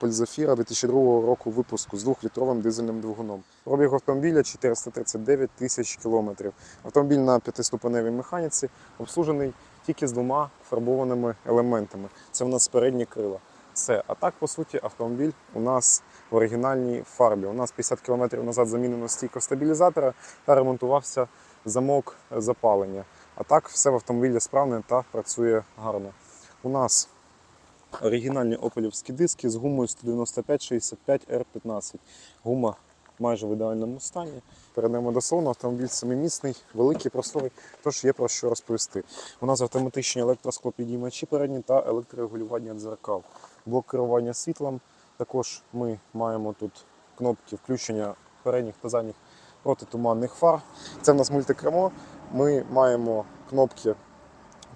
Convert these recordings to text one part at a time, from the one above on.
Opel 2002 року випуску з 2-літровим дизельним двигуном. Пробіг автомобіля 439 тисяч кілометрів. Автомобіль на п'ятиступеневій механіці обслужений тільки з двома фарбованими елементами. Це в нас передні крила. Все. А так, по суті, автомобіль у нас в оригінальній фарбі. У нас 50 км назад замінено стійко стабілізатора та ремонтувався замок запалення. А так все в автомобілі справне та працює гарно. У нас оригінальні опелівські диски з гумою 195-65 R15. Гума майже в ідеальному стані. Перейдемо до салону. Автомобіль семимісний, великий, просторий, тож є про що розповісти. У нас автоматичні електросклопідіймачі передні та електрорегулювання дзеркал. Блок керування світлом. Також ми маємо тут кнопки включення передніх та задніх протитуманних фар. Це в нас мультикермо. Ми маємо кнопки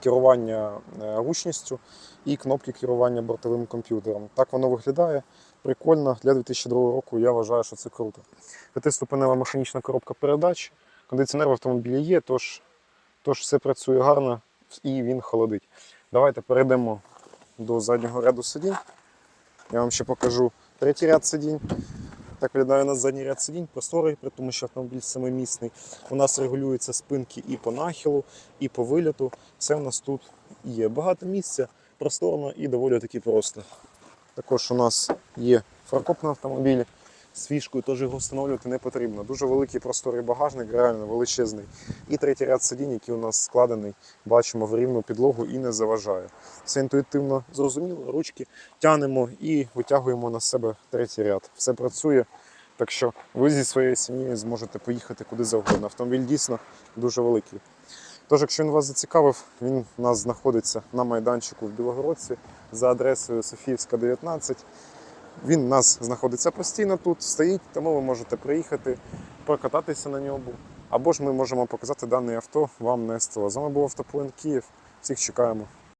керування е, гучністю і кнопки керування бортовим комп'ютером. Так воно виглядає. Прикольно. Для 2002 року я вважаю, що це круто. П'ятиступенева механічна коробка передач. Кондиціонер в автомобілі є, тож, тож все працює гарно і він холодить. Давайте перейдемо до заднього ряду сидінь. Я вам ще покажу третій ряд сидінь. Так виглядає у нас задній ряд сидінь, просторий, при тому, що автомобіль семимісний. У нас регулюються спинки і по нахилу, і по виліту. Все у нас тут є. Багато місця, просторно і доволі таки просто. Також у нас є фаркоп на автомобілі. З фішкою теж його встановлювати не потрібно. Дуже великий просторий багажник, реально величезний. І третій ряд сидінь, який у нас складений, бачимо в рівну підлогу і не заважає. Все інтуїтивно зрозуміло, ручки тянемо і витягуємо на себе третій ряд. Все працює. Так що ви зі своєю сім'єю зможете поїхати куди завгодно. Автомобіль дійсно дуже великий. Тож, якщо він вас зацікавив, він у нас знаходиться на майданчику в Білогородці за адресою Софіївська, 19. Він у нас знаходиться постійно тут, стоїть, тому ви можете приїхати, прокататися на ньому. Або ж ми можемо показати дане авто вам на СТО. З вами був Автоплен Київ. Всіх чекаємо.